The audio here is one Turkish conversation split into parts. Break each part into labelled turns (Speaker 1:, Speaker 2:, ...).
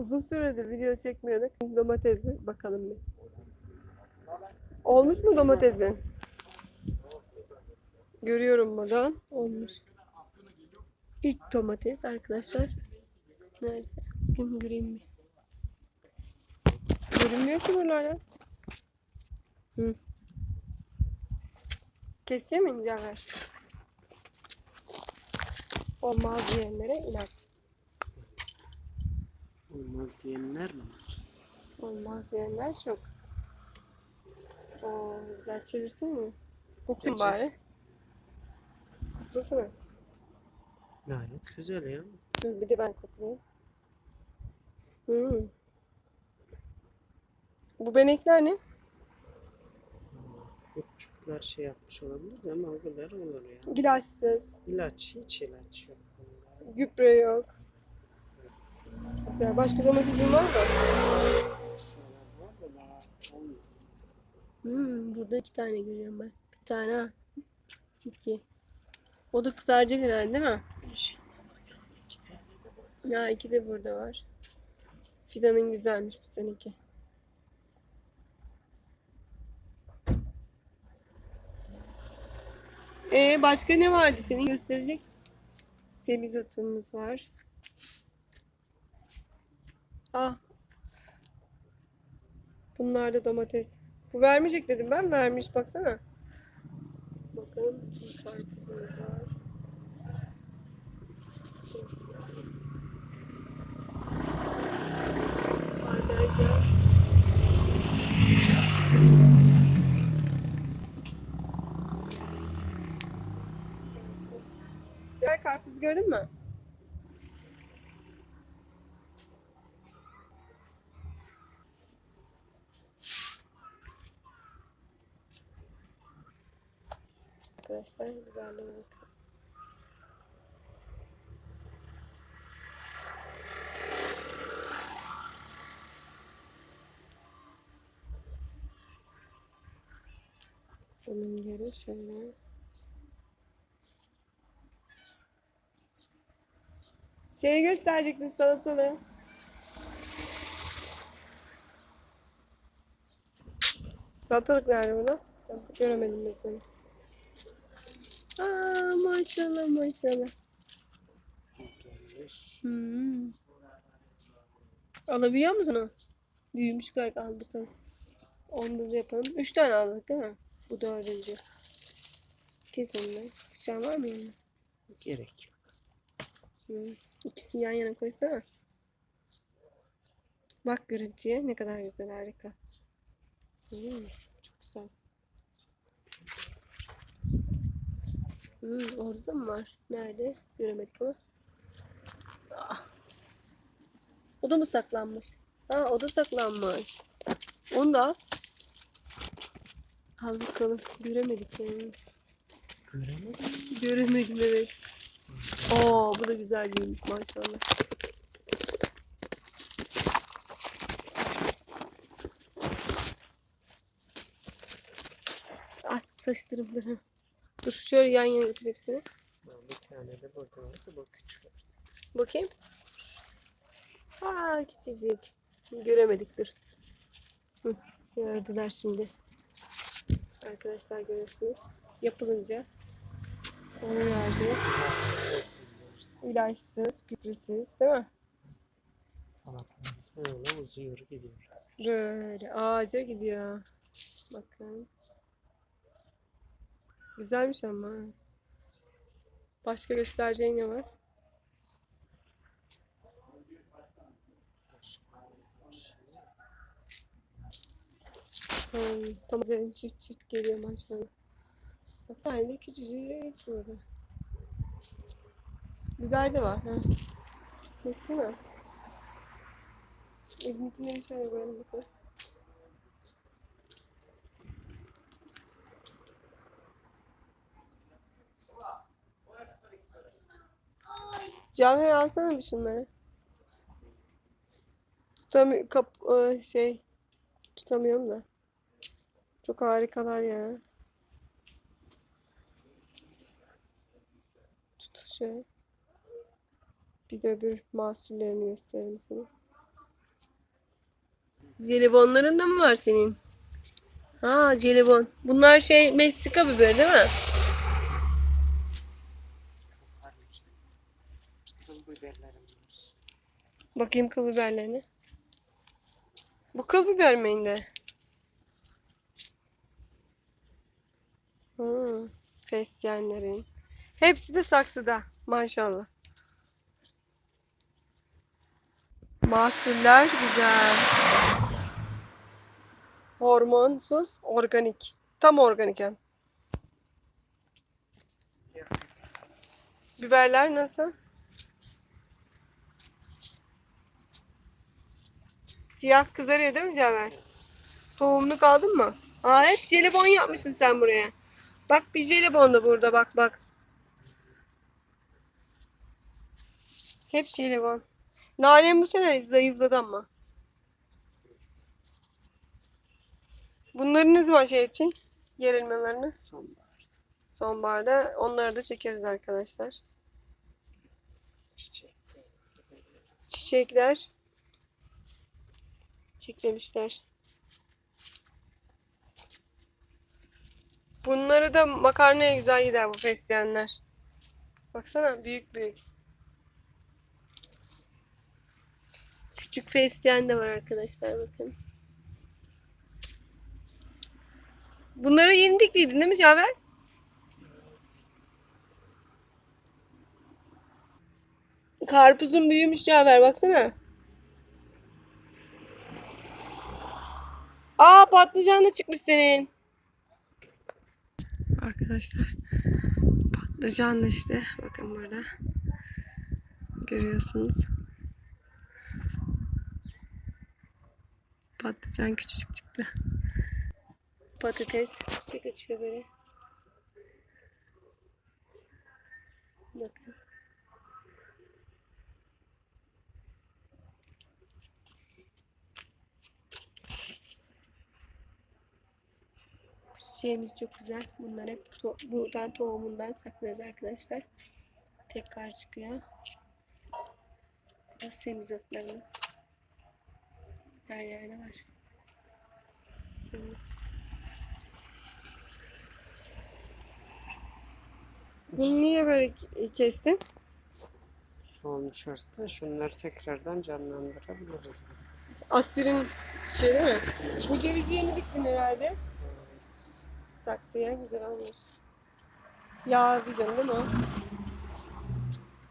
Speaker 1: Uzun süredir video çekmiyorduk. Domatesi bakalım bir. Olmuş mu domatesin? Görüyorum buradan. Olmuş. İlk domates arkadaşlar. Nerede? Bakayım göreyim bir. Görünmüyor ki buralardan. Hı. Keseceğim mi inceler? Olmaz diyenlere inat.
Speaker 2: Olmaz diyenler mi var?
Speaker 1: Olmaz diyenler çok. Oo, güzel çevirsin mi? Kokun
Speaker 2: Çevir.
Speaker 1: bari. Koklasana.
Speaker 2: Gayet güzel ya.
Speaker 1: Dur bir de ben koklayayım. Hmm. Bu benekler ne?
Speaker 2: Kurtçuklar şey yapmış olabilir ama o kadar olur ya.
Speaker 1: İlaçsız.
Speaker 2: İlaç, hiç ilaç yok. bunda.
Speaker 1: Gübre yok. Güzel. Başka mı?
Speaker 2: Şuralar var olmuyor.
Speaker 1: Hmm, burada iki tane görüyorum ben. Bir tane ha. İki. O da kızaracak herhalde değil mi? Ya iki de burada var. Fidanın güzelmiş bu seninki. Ee, başka ne vardı senin gösterecek? Semizotumuz var. Ah. Bunlar da domates. Bu vermeyecek dedim ben. Vermiş baksana. Bakalım. Karpuzumuz var. Arkadaşlar. Karpuz gördün mü? Arkadaşlar biberlere bakın. Bunun yeri şöyle. Şeyi gösterecektim salatalığı. Salatalık nerede burada? Göremedim mesela. Maşallah maşallah. Hmm. Alabiliyor musun onu? Büyümüş galiba al bakalım. Onu da yapalım. Üç tane aldık değil mi? Bu dördüncü. Kes onu da. Bıçağın var mı yanında?
Speaker 2: Gerek yok.
Speaker 1: Hmm. İkisini yan yana koysana. Bak görüntüye ne kadar güzel harika. Hmm, çok güzel. Hmm, orada da mı var? Nerede? Göremedik ama. Ah. O da mı saklanmış? Ha o da saklanmış. Onu da al. Al bakalım. Göremedik yani.
Speaker 2: Göremedim.
Speaker 1: Göremedim evet. Oo bu da güzel büyümüş maşallah. Ay saçlarım dur. Dur şöyle yan yana getir hepsini.
Speaker 2: Bir tane de burada var da bu küçük.
Speaker 1: Bakayım. Aa küçücük. Göremedik dur. Hı, yardılar şimdi. Arkadaşlar görüyorsunuz. Yapılınca.
Speaker 2: Siz bilirsiniz.
Speaker 1: İlaçsız, gübresiz değil mi?
Speaker 2: Salatamız böyle uzuyor gidiyor.
Speaker 1: Böyle ağaca gidiyor. Bakın. Güzelmiş ama. Başka göstereceğin ne var? Hmm, tam üzerine çift çift geliyor maşallah. Bak tane küçücük burada. Biber de var. Ha. Baksana. Bizimkileri şöyle koyalım bakalım. Cevher alsana bir şunları. Tutamıyorum kap e, şey tutamıyorum da. Çok harikalar ya. Tut şöyle. Bir de öbür mahsullerini göstereyim sana. Jelibonların da mı var senin? Ha jelibon. Bunlar şey Meksika biberi değil mi?
Speaker 2: Varmış. Kıl biberlerim var.
Speaker 1: Bakayım kıl biberlerine. Bu kıl biber mi indi? Hmm, fesleğenlerin. Hepsi de saksıda. Maşallah. Mahsuller güzel. Hormonsuz, organik. Tam organik hem. Biberler nasıl? Siyah kızarıyor değil mi Caver? Tohumluk aldın mı? Aa hep jelibon yapmışsın sen buraya. Bak bir jelibon da burada bak bak. Hep jelibon. Nanem bu sene zayıfladı ama. Bunları ne zaman şey için? Gerilmelerini.
Speaker 2: Sonbahar.
Speaker 1: Sonbaharda onları da çekeriz arkadaşlar.
Speaker 2: Çiçek. biberler.
Speaker 1: Çiçekler. Çiçeklemişler. Bunları da makarnaya güzel gider bu fesleğenler. Baksana büyük büyük. Küçük fesleğen de var arkadaşlar bakın. Bunları yeni diktiydin değil mi Caver? Karpuzun büyümüş Caver baksana. Aa patlıcan da çıkmış senin. Arkadaşlar patlıcan da işte bakın burada. Görüyorsunuz. Patlıcan küçücük çıktı. Patates çiçek açıyor böyle. Bakın. Çiçeğimiz çok güzel. Bunlar hep to- buğday tohumundan saklıyoruz arkadaşlar. Tekrar çıkıyor. Burası semizotlarımız. Her yerde var. Semiz. Bunu niye böyle ke- kestin?
Speaker 2: Solmuş ortada. Şunları tekrardan canlandırabiliriz.
Speaker 1: Aspirin şey değil mi? Bu cevizi yeni diktin herhalde. Saksıya güzel olmuş. Yağ biliyorsun değil mi?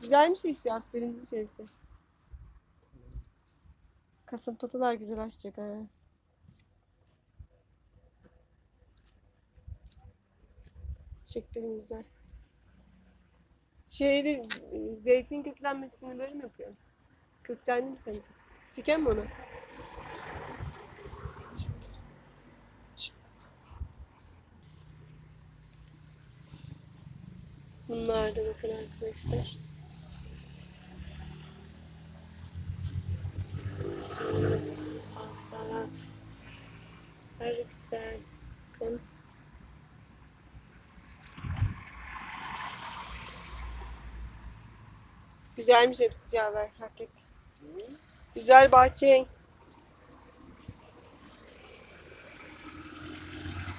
Speaker 1: Güzelmiş işte aspirin şeysi. Kasım patılar güzel açacak ha. Çiçeklerim güzel. Şeyde zeytin köklenmesini böyle mi yapıyor? Köklendi mi sence? Çeken mi onu? Bunlar da bakın arkadaşlar. Asfalat. Her güzel. Bakın. Güzelmiş hepsi Caver. Hak etti. Güzel bahçe.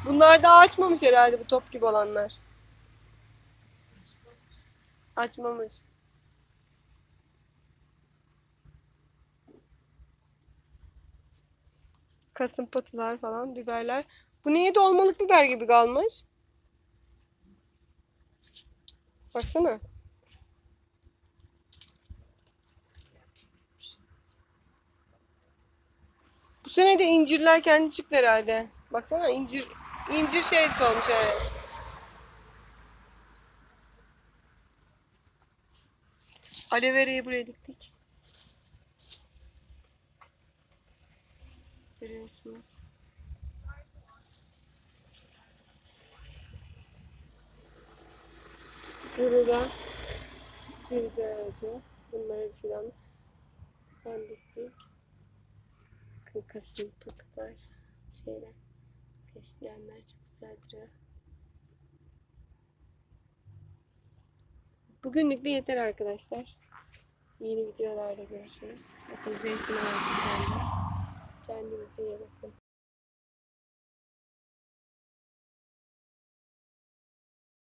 Speaker 1: Bunlar daha açmamış herhalde bu top gibi olanlar. Açmamış. Kasım patılar falan, biberler. Bu niye dolmalık biber gibi kalmış? Baksana. Bu sene de incirler kendi çıktı herhalde. Baksana incir incir şeysi olmuş yani. Aloe vera'yı buraya diktik. Görüyorsunuz. Burada ceviz ağacı. Bunları filan ben diktik. Kasım pıtıklar, şeyler, fesleğenler çok güzel duruyor. Bugünlük de yeter arkadaşlar. Yeni videolarda görüşürüz. Bakın zeytin ağacı. Kendinize iyi bakın.